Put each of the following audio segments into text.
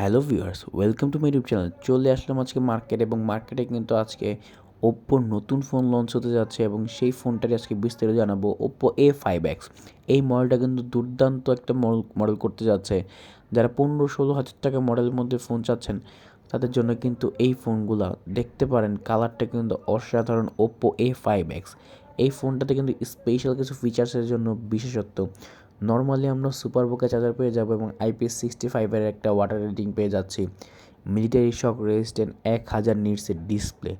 Hello viewers, welcome to my YouTube channel. চলে আসলাম আজকে মার্কেট এবং মার্কেটে কিন্তু আজকে ওপ্পোর নতুন ফোন লঞ্চ হতে যাচ্ছে এবং সেই ফোনটারই আজকে বিস্তারিত জানাব ওপ্পো এ ফাইভ এক্স এই মডেলটা কিন্তু দুর্দান্ত একটা মডেল করতে যাচ্ছে। যারা পনেরো ষোলো হাজার টাকা মডেলের মধ্যে ফোন চাচ্ছেন, তাদের জন্য কিন্তু এই ফোনগুলো দেখতে পারেন। কালারটা কিন্তু অসাধারণ ওপ্পো এ ফাইভ এক্স এই ফোনটাতে কিন্তু স্পেশাল কিছু ফিচার্সের জন্য বিশেষত্ব। নর্মালি আমরা সুপার বুকে চার্জার পেয়ে যাব এবং আইপিএস সিক্সটি ফাইভের একটা ওয়াটার রেটিং পেয়ে যাচ্ছি। মিলিটারি শক রেজিস্ট্যান্ট এক হাজার নিটসের ডিসপ্লে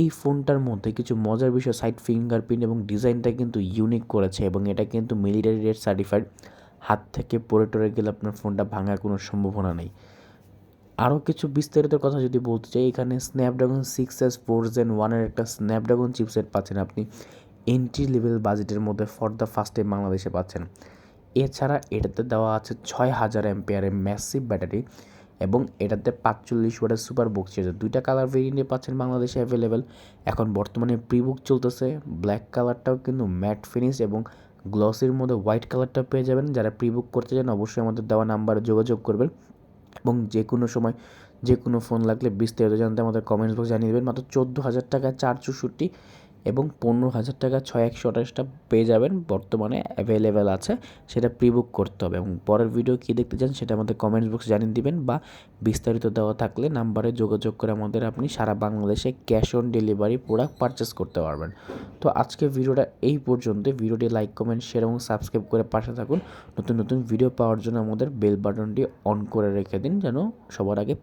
এই ফোনটার মধ্যে কিছু মজার বিষয় সাইড ফিঙ্গারপ্রিন্ট এবং ডিজাইনটা কিন্তু ইউনিক করেছে এবং এটা কিন্তু মিলিটারি রেড সার্টিফাইড হাত থেকে পড়ে টরে গেলে আপনার ফোনটা ভাঙার কোনো সম্ভাবনা নেই। আরও কিছু বিস্তারিত কথা যদি বলতে চাই, এখানে Snapdragon six S four gen ওয়ানের একটা স্ন্যাপড্রাগন চিপসেট পাচ্ছেন আপনি। এন্ট্রি লেভেল বাজেটের মধ্যে ফর দ্য ফার্স্ট টাইম বাংলাদেশে পাচ্ছেন। এছাড়া এটাতে দেওয়া আছে ছয় হাজার অ্যাম্পিয়ারের ম্যাসিভ ব্যাটারি এবং এটাতে পাঁচচল্লিশ ওয়াটের সুপার বুক চেয়েছে দুইটা কালার ভেরিয়েন্টে পাচ্ছেন বাংলাদেশে অ্যাভেলেবেল এখন বর্তমানে প্রি বুক চলতেছে ব্ল্যাক কালারটাও কিন্তু ম্যাট ফিনিশ এবং গ্লসের মধ্যে হোয়াইট কালারটা পেয়ে যাবেন। যারা প্রি বুক করতে চান অবশ্যই আমাদের দেওয়া নাম্বারে যোগাযোগ করবেন এবং যে কোনো সময় যে কোনো ফোন লাগলে বিস্তারিত জানতে আমাদের কমেন্টস বক্স জানিয়ে দেবেন। মাত্র চোদ্দ হাজার টাকা চার চৌষট্টি এবং পনেরো হাজার টাকা ছয় একশো আঠাশটা পেয়ে যাবেন। বর্তমানে অ্যাভেলেবেল আছে। সেটা প্রি বুক করতে হবে। এবং পরের ভিডিও কী দেখতে চান সেটা আমাদের কমেন্টস বক্সে জানিয়ে দিবেন বা বিস্তারিত দেওয়া থাকলে নাম্বারে যোগাযোগ করে আমাদের আপনি সারা বাংলাদেশে cash on delivery product purchase করতে পারবেন। তো আজকে ভিডিওটা এই পর্যন্ত ভিডিওটি লাইক কমেন্ট শেয়ার এবং সাবস্ক্রাইব করে পাশে থাকুন। নতুন নতুন ভিডিও পাওয়ার জন্য আমাদের বেল বাটনটি অন করে রেখে দিন যেন সবার আগে